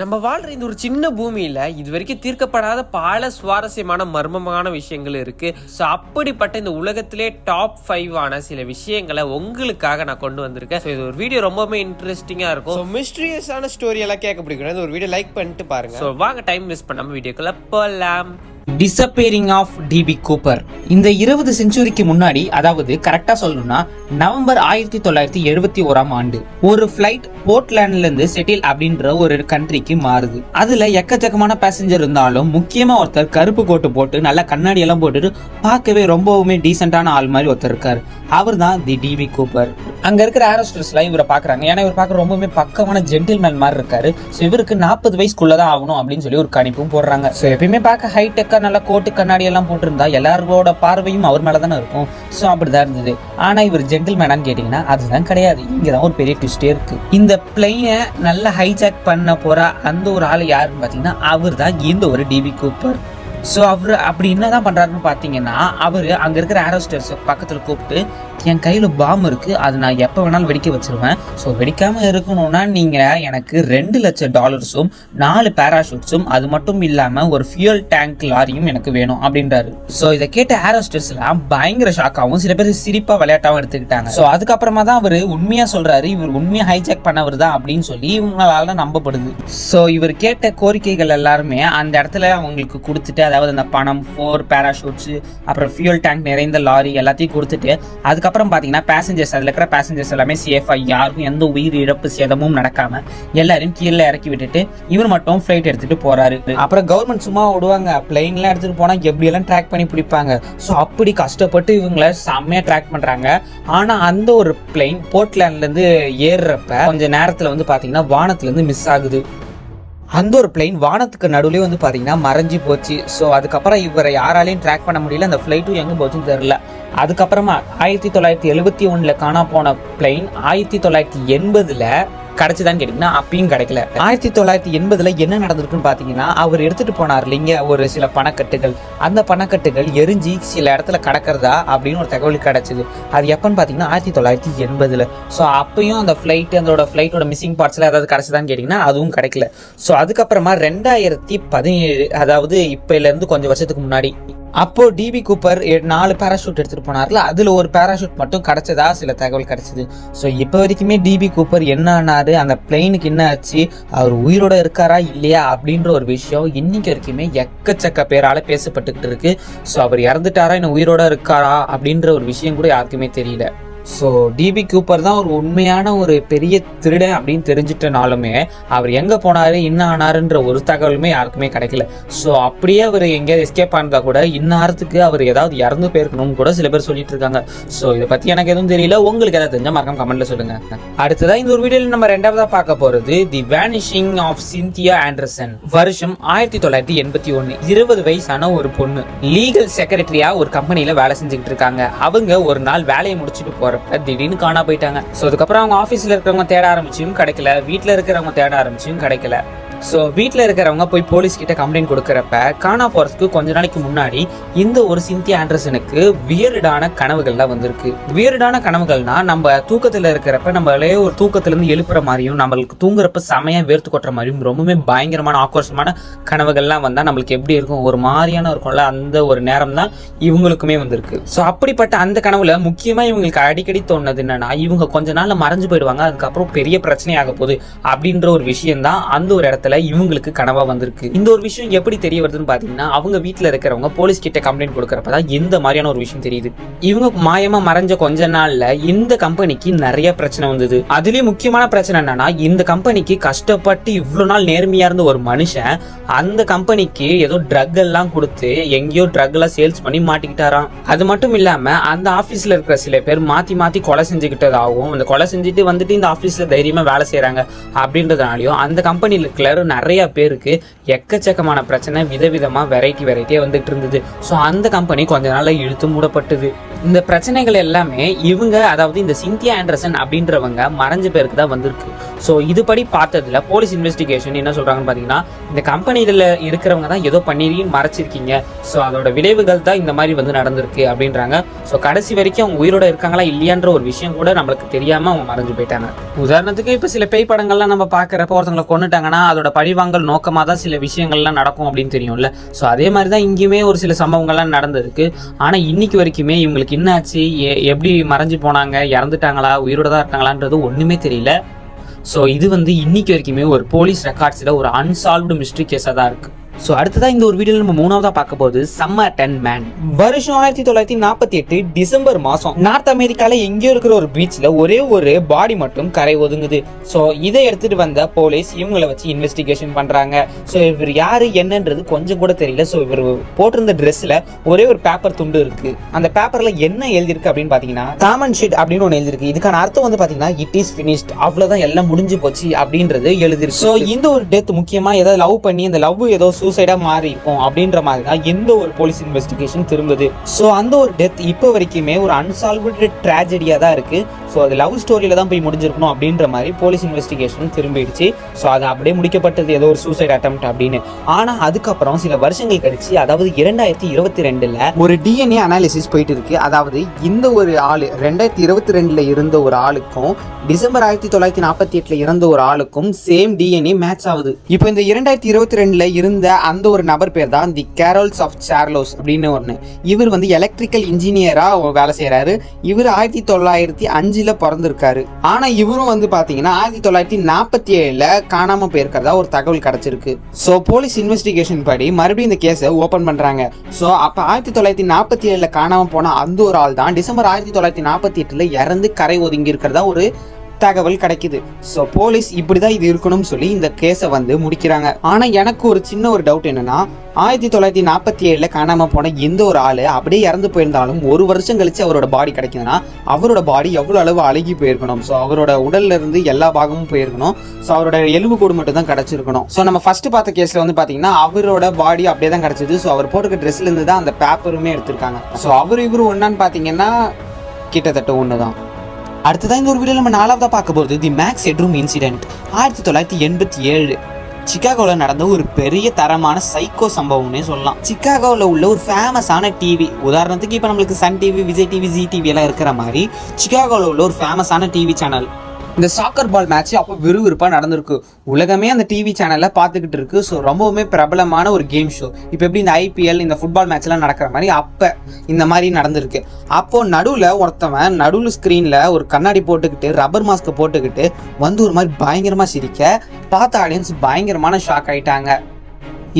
நம்ம வாழ்ற இந்த ஒரு சின்ன பூமியில இது வரைக்கும் தீர்க்கப்படாத பல சுவாரஸ்யமான மர்மமான விஷயங்கள் இருக்கு. ஸோ அப்படிப்பட்ட இந்த உலகத்திலே டாப் ஃபைவ் ஆன சில விஷயங்களை உங்களுக்காக நான் கொண்டு வந்திருக்கேன். ஸோ இது ஒரு வீடியோ ரொம்பவே இன்ட்ரெஸ்டிங்கா இருக்கும். ஸோ மிஸ்டீரியஸான ஸ்டோரி எல்லாம் கேட்க பிடிக்கும். இந்த ஒரு வீடியோ லைக் பண்ணிட்டு பாருங்க. ஸோ வாங்க டைம் வேஸ்ட் பண்ணாம வீடியோக்குள்ள போலாம். டிசப்பேரிங் ஆஃப் டிபி கூப்பர் இந்த இருபது செஞ்சுரிக்கு முன்னாடி அதாவது கரெக்டா சொல்லணும்னா நவம்பர் ஆயிரத்தி தொள்ளாயிரத்தி எழுபத்தி ஓராம் ஆண்டு ஒரு ஃபிளைட் போர்ட்லேண்ட்ல இருந்து செட்டில் அப்படின்ற ஒரு கண்ட்ரிக்கு மாறுது. அதுல எக்கச்சக்கமான பேசஞ்சர் இருந்தாலும் முக்கியமா ஒருத்தர் கருப்பு கோட்டு போட்டு நல்லா கண்ணாடி எல்லாம் போட்டுட்டு பார்க்கவே ரொம்பவுமே டீசென்டான ஆள் மாதிரி ஒருத்தர் இருக்காரு. அவர் தான் தி டிபி கூப்பர் அங்க இருக்கிற ஏரோஸ்டர்ஸ்லாம் இவரை பாக்குறாங்க ஏன்னா இவர் பார்க்க ரொம்பவுமே பக்கமான ஜென்டில்மேன் மாதிரி இருக்காரு. ஸோ இவருக்கு நாற்பது வயசுக்குள்ளதான் ஆகணும் அப்படின்னு சொல்லி ஒரு கணிப்பும் போடுறாங்க. ஸோ எப்பயுமே பார்க்க ஹைடெக் ஹைடெக்கா நல்லா கோட்டு கண்ணாடி எல்லாம் போட்டிருந்தா எல்லாரோட பார்வையும் அவர் மேல தானே இருக்கும். ஸோ அப்படிதான் இருந்தது. ஆனா இவர் ஜென்டில்மேனான்னு கேட்டீங்கன்னா அதுதான் கிடையாது. இங்கதான் ஒரு பெரிய ட்விஸ்டே இருக்கு. இந்த பிளெயினை நல்லா ஹைஜாக் பண்ண போற அந்த ஒரு ஆள் யாருன்னு பாத்தீங்கன்னா அவர் தான் இந்த ஒரு டிபி கூப்பர் ஸோ அவர் அப்படி என்ன தான் பண்ணுறாருன்னு பார்த்தீங்கன்னா அவர் அங்கே இருக்கிற ஏரோஸ்டர்ஸ் பக்கத்தில் கூப்பிட்டு என் கையில் பாம் இருக்குது அது நான் எப்போ வேணாலும் வெடிக்க வச்சுருவேன். ஸோ வெடிக்காமல் இருக்கணும்னா நீங்கள் எனக்கு ரெண்டு லட்சம் டாலர்ஸும் நாலு பேராஷூட்ஸும் அது மட்டும் இல்லாமல் ஒரு ஃபியூல் டேங்க் லாரியும் எனக்கு வேணும் அப்படின்றாரு. ஸோ இதை கேட்ட ஏரோஸ்டர்ஸ்லாம் பயங்கர ஷாக்காகவும் சில பேர் சிரிப்பாக விளையாட்டாகவும் எடுத்துக்கிட்டாங்க. ஸோ அதுக்கப்புறமா தான் அவர் உண்மையாக சொல்கிறாரு இவர் உண்மையாக ஹைஜாக் பண்ணவர் தான் அப்படின்னு சொல்லி இவங்களால நம்பப்படுது. ஸோ இவர் கேட்ட கோரிக்கைகள் எல்லாருமே அந்த இடத்துல அவங்களுக்கு கொடுத்துட்டு அதாவது அந்த பணம் ஃபோர் பேராஷூட்ஸு அப்புறம் ஃபியூல் டேங்க் நிறைந்த லாரி எல்லாத்தையும் கொடுத்துட்டு அதுக்கப்புறம் பார்த்தீங்கன்னா பேசஞ்சர்ஸ் அதில் இருக்கிற பேசஞ்சர்ஸ் எல்லாமே சேஃபாக யாருக்கும் எந்த உயிர் இழப்பு சேதமும் நடக்காமல் எல்லாரையும் கீழே இறக்கி விட்டுட்டு இவர் மட்டும் ஃப்ளைட் எடுத்துகிட்டு போகிறாரு அப்புறம் கவர்மெண்ட் சும்மா விடுவாங்க. பிளைன்லாம் எடுத்துகிட்டு போனால் எப்படியெல்லாம் ட்ராக் பண்ணி பிடிப்பாங்க? ஸோ அப்படி கஷ்டப்பட்டு இவங்கள செம்மையாக ட்ராக் பண்ணுறாங்க ஆனால் அந்த ஒரு பிளெயின் போர்ட்லேண்ட்லேருந்து ஏறுறப்ப கொஞ்சம் நேரத்தில் வந்து பார்த்தீங்கன்னா வானத்துலேருந்து மிஸ் ஆகுது. அந்த ஒரு பிளைன் வானத்துக்கு நடுவுலேயே வந்து பார்த்தீங்கன்னா மறைஞ்சு போச்சு. ஸோ அதுக்கப்புறம் இவரை யாராலையும் ட்ராக் பண்ண முடியல. அந்த ஃப்ளைட்டும் எங்கே போச்சுன்னு தெரியல. அதுக்கப்புறமா ஆயிரத்தி தொள்ளாயிரத்தி எழுபத்தி ஒன்றில் காணா போன பிளைன் ஆயிரத்தி தொள்ளாயிரத்தி எண்பதில் கிடைச்சுதான்னு கேட்டீங்கன்னா அப்பயும் கிடைக்கல. ஆயிரத்தி தொள்ளாயிரத்தி எண்பதுல என்ன நடந்திருக்குன்னு பாத்தீங்கன்னா அவர் எடுத்துட்டு போனார் இல்லைங்க ஒரு சில பணக்கட்டுகள். அந்த பணக்கட்டுகள் எரிஞ்சு சில இடத்துல கடக்கிறதா அப்படின்னு ஒரு தகவல் கிடைச்சது. அது எப்பன்னு பாத்தீங்கன்னா ஆயிரத்தி தொள்ளாயிரத்தி எண்பதுல. ஸோ அப்பயும் அந்த ஃபிளைட் அதோட ஃபிளைட்டோட மிஸ்ஸிங் பார்ட்ஸ்ல ஏதாவது கிடைச்சதான்னு கேட்டீங்கன்னா அதுவும் கிடைக்கல. ஸோ அதுக்கப்புறமா ரெண்டாயிரத்தி பதினேழு அதாவது இப்பல இருந்து கொஞ்சம் வருஷத்துக்கு முன்னாடி அப்போ டிபி கூப்பர் நாலு பேராஷூட் எடுத்துட்டு போனார்ல அதுல ஒரு பேராஷூட் மட்டும் கிடைச்சதா? சில தகவல் கிடைச்சது. ஸோ இப்போ வரைக்குமே டிபி கூப்பர் என்ன ஆனாரு? அந்த பிளெயினுக்கு என்ன ஆச்சு? அவர் உயிரோட இருக்காரா? இல்லையா? அப்படின்ற ஒரு விஷயம் இன்னைக்கு வரைக்குமே எக்கச்சக்க பேரால பேசப்பட்டுக்கிட்டு இருக்கு. ஸோ அவர் இறந்துட்டாரா? இன்னும் உயிரோட இருக்காரா? அப்படின்ற ஒரு விஷயம் கூட யாருக்குமே தெரியல. ஸோ டிபி கூப்பர் தான் ஒரு உண்மையான ஒரு பெரிய திருடன் அப்படின்னு தெரிஞ்சிட்டனாலுமே அவர் எங்கே போனாரு என்ன ஆனாருன்ற ஒரு தகவலுமே யாருக்குமே கிடைக்கல. ஸோ அப்படியே அவர் எங்கேயாவது எஸ்கேப் ஆனதா கூட இன்னாரத்துக்கு அவர் ஏதாவது இறந்து போயிருக்கணும்னு கூட சில பேர் சொல்லிட்டு இருக்காங்க ஸோ இதை பற்றி எனக்கு எதுவும் தெரியல. உங்களுக்கு ஏதாவது தெரிஞ்சால் மறக்காம கமெண்ட்ல சொல்லுங்க. அடுத்ததான் இந்த ஒரு வீடியோவில் நம்ம ரெண்டாவதா பார்க்க போகிறது the vanishing of Cynthia Anderson வருஷம் ஆயிரத்தி தொள்ளாயிரத்தி எண்பத்தி ஒன்று இருபது வயசான ஒரு பொண்ணு. லீகல் செக்ரட்டரியா ஒரு கம்பெனியில் வேலை செஞ்சுக்கிட்டு இருக்காங்க. அவங்க ஒரு நாள் வேலையை முடிச்சுட்டு வரப்ப திடீர்னு காணா போயிட்டாங்க. ஸோ அதுக்கப்புறம் அவங்க ஆஃபீஸில் இருக்கிறவங்க தேட ஆரம்பிச்சும் கிடைக்கல. வீட்டில் இருக்கிறவங்க தேட ஆரம்பிச்சும் கிடைக்கல. ஸோ வீட்டில் இருக்கிறவங்க போய் போலீஸ் கிட்ட கம்ப்ளைண்ட் கொடுக்குறப்ப காணா போகிறதுக்கு கொஞ்ச நாளைக்கு முன்னாடி இந்த ஒரு சிந்தியா ஆண்டர்சனுக்கு வியர்டான கனவுகள்லாம் வந்திருக்கு. வியர்டான கனவுகள்னா நம்ம தூக்கத்தில் இருக்கிறப்ப நம்மளே ஒரு தூக்கத்துலேருந்து எழுப்புற மாதிரியும் நம்மளுக்கு தூங்குறப்ப செமையாக வேர்த்து கொட்டுற மாதிரியும் ரொம்பவே பயங்கரமான ஆக்ரோஷமான கனவுகள்லாம் வந்தால் நம்மளுக்கு எப்படி இருக்கும்? ஒரு மாதிரியான இருக்கும்ல அந்த ஒரு நேரம் தான் இவங்களுக்குமே வந்திருக்கு. ஸோ அப்படிப்பட்ட அந்த கனவுல முக்கியமாக இவங்களுக்கு அடிக்கடி தோணுது என்னன்னா இவங்க கொஞ்ச நாள் மறைஞ்சு போயிடுவாங்க அதுக்கப்புறம் பெரிய பிரச்சனையாக போகுது அப்படின்ற ஒரு விஷயம் தான் அந்த ஒரு இடத்துல இவங்களுக்கு கனவா வந்திருக்கு. இந்த ஒரு விஷயம் எப்படி தெரிய வருதுன்னு பாத்தீங்கன்னா அவங்க வீட்டுல இருக்கிறவங்க போலீஸ் கிட்ட கம்ப்ளைண்ட் கொடுக்கறப்பதான் இந்த மாதிரியான ஒரு விஷயம் தெரியுது. இவங்க மாயமா மறைஞ்ச கொஞ்ச நாள்ல இந்த கம்பெனிக்கு நிறைய பிரச்சனை வந்தது. அதுலயும் முக்கியமான பிரச்சனை என்னன்னா இந்த கம்பெனிக்கு கஷ்டப்பட்டு இவ்வளவு நாள் நேர்மையா இருந்த ஒரு மனுஷன் அந்த கம்பெனிக்கு ஏதோ ட்ரக் எல்லாம் கொடுத்து எங்கேயோ ட்ரக் எல்லாம் சேல்ஸ் பண்ணி மாட்டிக்கிட்டாராம். அது மட்டும் இல்லாம அந்த ஆபீஸ்ல இருக்கிற சில பேர் மாத்தி மாத்தி கொலை செஞ்சுக்கிட்டதாகவும் அந்த கொலை செஞ்சுட்டு வந்துட்டு இந்த ஆபீஸ்ல தைரியமா வேலை செய்யறாங்க அப்படின்றதுனாலயும் அந்த கம்பெனில இருக்கிற நிறைய பேருக்கு எக்கச்சக்கமான பிரச்சனை விதவிதமாக வெரைட்டி வெரைட்டியாக வந்துட்டு இருந்தது. ஸோ அந்த கம்பெனி கொஞ்ச நாள்ல இழுத்து மூடப்பட்டது. இந்த பிரச்சனைகள் எல்லாமே இவங்க அதாவது இந்த சிந்தியா ஆண்டர்சன் அப்படின்றவங்க மறைஞ்ச பேருக்கு தான் வந்திருக்கு. ஸோ இதுபடி பார்த்ததுல போலீஸ் இன்வெஸ்டிகேஷன் என்ன சொல்றாங்கன்னு பாத்தீங்கன்னா இந்த கம்பெனியில் இருக்கிறவங்க தான் ஏதோ பண்ணி மறைச்சிருக்கீங்க. ஸோ அதோட விளைவுகள் தான் இந்த மாதிரி வந்து நடந்திருக்கு அப்படின்றாங்க. ஸோ கடைசி வரைக்கும் அவங்க உயிரோட இருக்காங்களா இல்லையான்ற ஒரு விஷயம் கூட நம்மளுக்கு தெரியாம அவங்க மறைஞ்சு போயிட்டாங்க. உதாரணத்துக்கு இப்போ சில பேய் படங்கள்லாம் நம்ம பார்க்குறப்ப ஒருத்தவங்களை கொண்டுட்டாங்கன்னா அதோட பழிவாங்கல் நோக்கமாக தான் சில விஷயங்கள்லாம் நடக்கும் அப்படின்னு தெரியும்ல. ஸோ அதே மாதிரி தான் இங்கேயுமே ஒரு சில சம்பவங்கள்லாம் நடந்திருக்கு. ஆனால் இன்னைக்கு வரைக்குமே இவங்களுக்கு என்னாச்சு எ- எப்படி மறைஞ்சு போனாங்க? இறந்துட்டாங்களா? உயிரோட தான் இருக்காங்களான்றது ஒன்றுமே தெரியல. ஸோ இது வந்து இன்னைக்கு வரைக்குமே ஒரு போலீஸ் ரெக்கார்ட்ஸில் ஒரு அன்சால்வ்டு மிஸ்ட்ரி கேஸாக தான் இருக்குது ஸோ அடுத்ததாக இந்த ஒரு வீடியோவில் நம்ம மூணாவதாக பார்க்க போகுது சம்மர் டென் மேன் வருஷம் ஆயிரத்தி தொள்ளாயிரத்தி நாற்பத்தி எட்டு டிசம்பர் மாதம் நார்த் அமெரிக்காவில் எங்கேயோ இருக்கிற ஒரு பீச்சில் ஒரே ஒரு பாடி மட்டும் கரை ஒதுங்குது. ஸோ இதை எடுத்துட்டு வந்த போலீஸ் இவங்கள வச்சு இன்வெஸ்டிகேஷன் பண்ணுறாங்க ஸோ இவர் யார் என்னன்றது கொஞ்சம் கூட தெரியல. ஸோ இவர் போட்டிருந்த ட்ரெஸ்ஸில் ஒரே ஒரு பேப்பர் துண்டு இருக்கு. அந்த பேப்பரில் என்ன எழுதியிருக்கு அப்படின்னு பார்த்தீங்கன்னா காமன் ஷீட் அப்படின்னு ஒன்று எழுதிருக்கு இதுக்கான அர்த்தம் வந்து பார்த்தீங்கன்னா இட் இஸ் ஃபினிஷ்ட் அவ்வளோதான் எல்லாம் முடிஞ்சு போச்சு அப்படின்றது எழுதிருக்கு ஸோ இந்த ஒரு டெத் முக்கியமாக ஏதாவது லவ் பண்ணி அந்த லவ் ஏதோ சூசைடா மாறி இருக்கும் அப்படின்ற மாதிரி தான் எந்த ஒரு போலீஸ் இன்வெஸ்டிகேஷன் திரும்புது ஸோ அந்த ஒரு டெத் இப்போ வரைக்குமே ஒரு அன்சால்வ்டு ட்ராஜடியா தான் இருக்கு. ஸோ அது லவ் ஸ்டோரியில தான் போய் முடிஞ்சிருக்கணும் அப்படின்ற மாதிரி போலீஸ் இன்வெஸ்டிகேஷன் திரும்பிடுச்சு. ஸோ அது அப்படியே முடிக்கப்பட்டது ஏதோ ஒரு சூசைட் அட்டம் அப்படின்னு. ஆனா அதுக்கப்புறம் சில வருஷங்கள் கழிச்சு அதாவது இரண்டாயிரத்தி இருபத்தி ரெண்டுல ஒரு டிஎன்ஏ அனாலிசிஸ் போயிட்டு இருக்கு. அதாவது இந்த ஒரு ஆள் ரெண்டாயிரத்தி இருபத்தி ரெண்டுல இருந்த ஒரு ஆளுக்கும் டிசம்பர் ஆயிரத்தி தொள்ளாயிரத்தி நாற்பத்தி எட்டுல இறந்த ஒரு ஆளுக்கும் சேம் டிஎன்ஏ மேட்ச் ஆகுது. இப்போ இந்த இரண்டாயிரத்தி இருபத்தி ரெண்டுல இருந்த அந்த ஒரு நபர் பேர் தான் தி கேரோல்ஸ் ஆஃப் சார்லோஸ் அப்படின்னு ஒன்று இவர் வந்து எலக்ட்ரிக்கல் இன்ஜினியராக வேலை செய்யறாரு இவர் ஆயிரத்தி தொள்ளாயிரத்தி அஞ்சில் பிறந்திருக்காரு. ஆனால் இவரும் வந்து பார்த்தீங்கன்னா ஆயிரத்தி தொள்ளாயிரத்தி நாற்பத்தி ஏழில் காணாமல் போயிருக்கிறதா ஒரு தகவல் கிடச்சிருக்கு. ஸோ போலீஸ் இன்வெஸ்டிகேஷன் படி மறுபடியும் இந்த கேஸை ஓப்பன் பண்ணுறாங்க ஸோ அப்போ ஆயிரத்தி தொள்ளாயிரத்தி நாற்பத்தி ஏழில் காணாமல் போன அந்த ஒரு ஆள் தான் டிசம்பர் ஆயிரத்தி தொள்ளாயிரத்தி நாற்பத்தி எட்டில் இறந்து கரை ஒதுங்கி இருக்கிறதா ஒரு தகவல் கிடைக்குது. ஸோ போலீஸ் இப்படிதான் இது இருக்கணும்னு சொல்லி இந்த கேஸை வந்து முடிக்கிறாங்க. ஆனா எனக்கு ஒரு சின்ன ஒரு டவுட் என்னன்னா ஆயிரத்தி தொள்ளாயிரத்தி நாற்பத்தி ஏழுல காணாம போன எந்த ஒரு ஆளு அப்படியே இறந்து போயிருந்தாலும் ஒரு வருஷம் கழிச்சு அவரோட பாடி கிடைக்குதுன்னா அவரோட பாடி எவ்வளவு அளவு அழுகி போயிருக்கணும்? ஸோ அவரோட உடல்ல இருந்து எல்லா பாகமும் போயிருக்கணும். ஸோ அவரோட எலும்பு கூடு மட்டும் தான் கிடைச்சிருக்கணும். ஸோ நம்ம ஃபர்ஸ்ட் பார்த்த கேஸ்ல வந்து பாத்தீங்கன்னா அவரோட பாடி அப்படியே தான் கிடைச்சது. ஸோ அவர் போட்டுக்க ட்ரெஸ்ல இருந்து தான் அந்த பேப்பருமே எடுத்திருக்காங்க. ஸோ அவர் இவரு ஒன்னான்னு பாத்தீங்கன்னா கிட்டத்தட்ட ஒன்று தான் அடுத்ததான் இந்த ஒரு வீடியோ நம்ம நாலாவதாக பார்க்க போகிறது தி மேக்ஸ் ஹெட்ரூம் இன்சிடென்ட் ஆயிரத்தி தொள்ளாயிரத்தி எண்பத்தி ஏழு. சிக்காகோவில் நடந்த ஒரு பெரிய தரமான சைக்கோ சம்பவம்னே சொல்லலாம். சிக்காகோவில் உள்ள ஒரு ஃபேமஸான டிவி உதாரணத்துக்கு இப்போ நம்மளுக்கு Sun TV Vijay TV Zee TV எல்லாம் இருக்கிற மாதிரி சிக்காகோவில் உள்ள ஒரு ஃபேமஸான டிவி சேனல் இந்த சாக்கர் பால் மேட்ச் அப்போ விறுவிறுப்பாக நடந்திருக்கு. உலகமே அந்த டிவி சேனலில் பார்த்துக்கிட்டு இருக்கு. ஸோ ரொம்பவுமே பிரபலமான ஒரு கேம் ஷோ இப்போ எப்படி இந்த ஐபிஎல் இந்த ஃபுட்பால் மேட்ச்லாம் நடக்கிற மாதிரி அப்போ இந்த மாதிரி நடந்திருக்கு. அப்போ நடுவில் ஒருத்தவன் நடுவில் ஸ்க்ரீனில் ஒரு கண்ணாடி போட்டுக்கிட்டு ரப்பர் மாஸ்க்கை போட்டுக்கிட்டு வந்து ஒரு மாதிரி பயங்கரமாக சிரிக்க பார்த்த ஆடியன்ஸ் பயங்கரமான ஷாக் ஆயிட்டாங்க.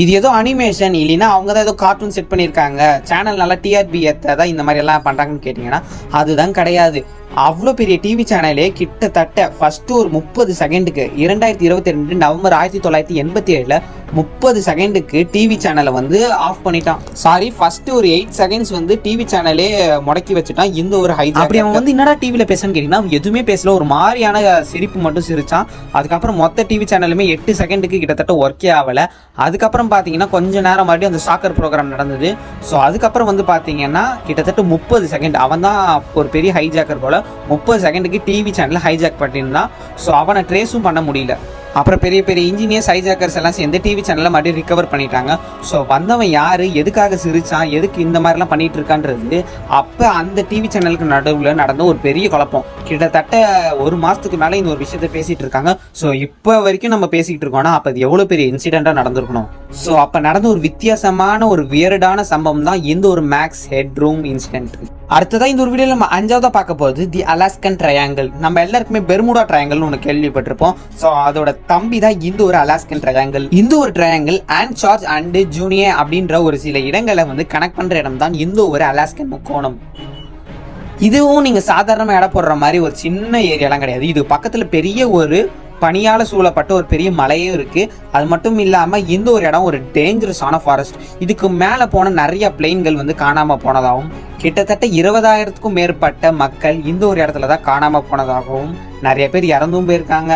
இது ஏதோ அனிமேஷன் இல்லைன்னா அவங்க தான் ஏதோ கார்ட்டூன் செட் பண்ணியிருக்காங்க. சேனல் நல்லா டிஆர்பி ஏற்ற தான் இந்த மாதிரி எல்லாம் பண்ணுறாங்கன்னு கேட்டிங்கன்னா அதுதான் கிடையாது. அவ்வளோ பெரிய டிவி சேனலே கிட்டத்தட்ட ஃபர்ஸ்ட் ஒரு முப்பது செகண்டுக்கு இரண்டாயிரத்தி இருபத்தி ரெண்டு நவம்பர் ஆயிரத்தி தொள்ளாயிரத்தி எண்பத்தி ஏழில் முப்பது செகண்டுக்கு டிவி சேனலை வந்து ஆஃப் பண்ணிட்டான். சாரி ஃபர்ஸ்ட் ஒரு எயிட் செகண்ட்ஸ் வந்து டிவி சேனலே முடக்கி வச்சுட்டான். இந்த ஒரு ஹை அப்படி அவன் வந்து என்னடா டிவியில் பேசுன்னு கேட்டிங்கன்னா எதுவுமே பேசல. ஒரு மாதிரியான சிரிப்பு மட்டும் சிரிச்சான். அதுக்கப்புறம் மொத்த டிவி சேனலுமே எட்டு செகண்டுக்கு கிட்டத்தட்ட ஒர்க்கே ஆகலை. அதுக்கப்புறம் பார்த்தீங்கன்னா கொஞ்ச நேரம் மறுபடியும் அந்த சாக்கர் ப்ரோக்ராம் நடந்தது. ஸோ அதுக்கப்புறம் வந்து பார்த்தீங்கன்னா கிட்டத்தட்ட முப்பது செகண்ட் அவன் தான் ஒரு பெரிய ஹைஜாக்கர் போல. முப்பது செகண்டுக்கு டிவி சேனலில் ஹைஜாக் பண்ணியிருந்தான். ஸோ அவனை ட்ரேஸும் பண்ண முடியல. அப்புறம் பெரிய பெரிய இன்ஜினியர்ஸ் ஹைஜாக்கர்ஸ் எல்லாம் சேர்ந்து டிவி சேனலில் மறுபடியும் ரிகவர் பண்ணிட்டாங்க. ஸோ வந்தவன் யார்? எதுக்காக சிரிச்சான்? எதுக்கு இந்த மாதிரிலாம் பண்ணிட்டு இருக்கான்றது? அப்போ அந்த டிவி சேனலுக்கு நடுவில் நடந்த ஒரு பெரிய குழப்பம். கிட்டத்தட்ட ஒரு மாதத்துக்கு மேலே இந்த ஒரு விஷயத்த பேசிகிட்டு இருக்காங்க. ஸோ இப்போ வரைக்கும் நம்ம பேசிக்கிட்டு இருக்கோம்னா அப்போ அது எவ்வளோ பெரிய இன்சிடெண்ட்டாக நடந்திருக்கணும்? ஸோ அப்போ நடந்த ஒரு வித்தியாசமான ஒரு வியர்டான சம்பவம் தான் இந்த ஒரு மேக்ஸ் ஹெட் ரூம் இன்சிடென்ட் அடுத்ததான் இந்த ஒரு வீடியோவில் நம்ம அஞ்சாவதா பார்க்க போகுது தி அலாஸ்கன் ட்ரையாங்கிள் நம்ம எல்லாருக்குமே பெர்முடா ட்ரையாங்கிள்னு ஒன்று கேள்விப்பட்டிருப்போம். ஸோ அதோட தம்பி தான் இந்த ஒரு அலாஸ்கன் ட்ரையாங்கிள் இந்த ஒரு triangle and charge and junior அப்படின்ற ஒரு சில இடங்களை வந்து கனெக்ட் பண்ணுற இடம் தான் இந்த ஒரு அலாஸ்கன் முக்கோணம். இதுவும் நீங்கள் சாதாரணமாக இடம் போடுற மாதிரி ஒரு சின்ன ஏரியாலாம் கிடையாது. இது பக்கத்தில் பெரிய ஒரு பனியால் சூழப்பட்ட ஒரு பெரிய மலையும் இருக்கு. அது மட்டும் இல்லாமல் இந்த ஒரு இடம் ஒரு டேஞ்சரஸான ஃபாரஸ்ட் இதுக்கு மேலே போன நிறைய பிளெயின்கள் வந்து காணாமல் போனதாகவும் கிட்டத்தட்ட இருபதாயிரத்துக்கும் மேற்பட்ட மக்கள் இந்த ஒரு இடத்துல தான் காணாமல் போனதாகவும் நிறைய பேர் இறந்தும் போயிருக்காங்க.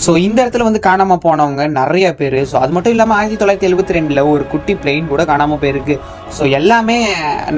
ஸோ இந்த இடத்துல வந்து காணாமல் போனவங்க நிறைய பேர். ஸோ அது மட்டும் இல்லாமல் ஆயிரத்தி தொள்ளாயிரத்தி எழுபத்தி ரெண்டில் ஒரு குட்டி பிளெயின் கூட காணாமல் போயிருக்கு. ஸோ எல்லாமே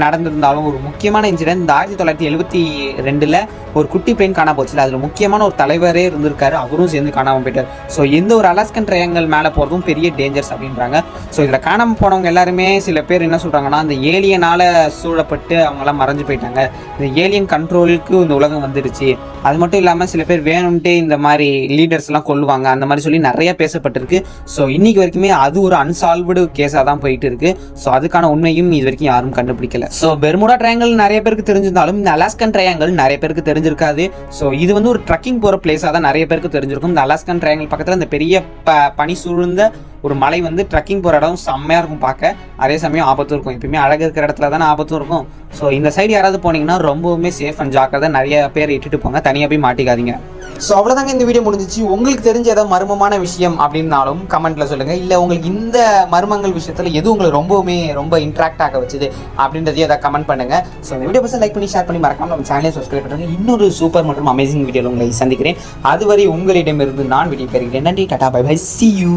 நடந்திருந்தாலும் ஒரு முக்கியமான இன்சிடென்ட் இந்த ஆயிரத்தி தொள்ளாயிரத்தி எழுபத்தி ரெண்டில் ஒரு குட்டி பிளெயின் காணாம போச்சு அதில் முக்கியமான ஒரு தலைவரே இருந்திருக்காரு. அவரும் சேர்ந்து காணாமல் போயிட்டார். ஸோ எந்த ஒரு அலாஸ்கன் ட்ரையாங்கல் மேலே போகிறதும் பெரிய டேஞ்சர்ஸ் அப்படின்றாங்க. ஸோ இதில் காணாமல் போனவங்க எல்லாருமே சில பேர் என்ன சொல்கிறாங்கன்னா அந்த ஏலியனால் சூழப்பட்டு அவங்களாம் மறைஞ்சு போயிட்டாங்க. இந்த ஏலியன் கண்ட்ரோலுக்கு இந்த உலகம் வந்துடுச்சு. அது மட்டும் இல்லாமல் சில பேர் வேணும்ட்டே இந்த மாதிரி லீடர்ஸ்லாம் எல்லாம் அந்த மாதிரி சொல்லி நிறைய பேசப்பட்டிருக்கு. ஸோ இன்னைக்கு வரைக்குமே அது ஒரு அன்சால்வ்டு கேஸாக தான் போயிட்டு இருக்கு ஸோ அதுக்கான உண்மையும் இது வரைக்கும் யாரும் கண்டுபிடிக்கல. ஸோ பெர்முடா ட்ரையாங்கல் நிறைய பேருக்கு தெரிஞ்சிருந்தாலும் இந்த அலாஸ்கன் ட்ரையாங்கல் நிறைய பேருக்கு தெரிஞ்சிருக்காது. ஸோ இது வந்து ஒரு ட்ரக்கிங் போகிற பிளேஸாக தான் நிறைய பேருக்கு தெரிஞ்சிருக்கும். இந்த அலாஸ்கன் ட்ரையாங்கல் பக்கத்தில் அந்த பெரிய ப பனி சூழ்ந்த ஒரு மலை வந்து ட்ரக்கிங் போகிற இடம் செம்மையாக இருக்கும் பார்க்க. அதே சமயம் ஆபத்தும் இருக்கும். எப்பயுமே அழகு இருக்கிற இடத்துல தானே ஆபத்தும் இருக்கும். ஸோ இந்த சைடு யாராவது போனீங்கன்னா ரொம்பவுமே சேஃப் அண்ட் ஜாக்கிரதை நிறைய பேர் இட்டுட்டு போங்க. தனியாக போய் மாட்டிக்காதீங்க. ஸோ அவ்வளோதாங்க இந்த வீடியோ முடிஞ்சிச்சு. உங்களுக்கு தெரிஞ்ச ஏதாவது மர்மமான விஷயம் அப்படின்னாலும் கமெண்ட்டில் சொல்லுங்கள் இல்லை உங்களுக்கு இந்த மர்மங்கள் விஷயத்தில் எது உங்களை ரொம்பவுமே ரொம்ப இன்ட்ராக்ட் ஆக வச்சுது அப்படின்றதையும் ஏதாவது கமெண்ட் பண்ணுங்க. ஸோ இந்த வீடியோ பசங்க லைக் பண்ணி ஷேர் பண்ணி மறக்காமல் நம்ம சேனலை சப்ஸ்கிரைப் பண்ணுங்கள் இன்னொரு சூப்பர் மற்றும் அமேசிங் வீடியோவில் உங்களை சந்திக்கிறேன். அதுவரை உங்களிடமிருந்து நான் வீடியோ பெறுகிறேன் நன்றி tata bye bye see you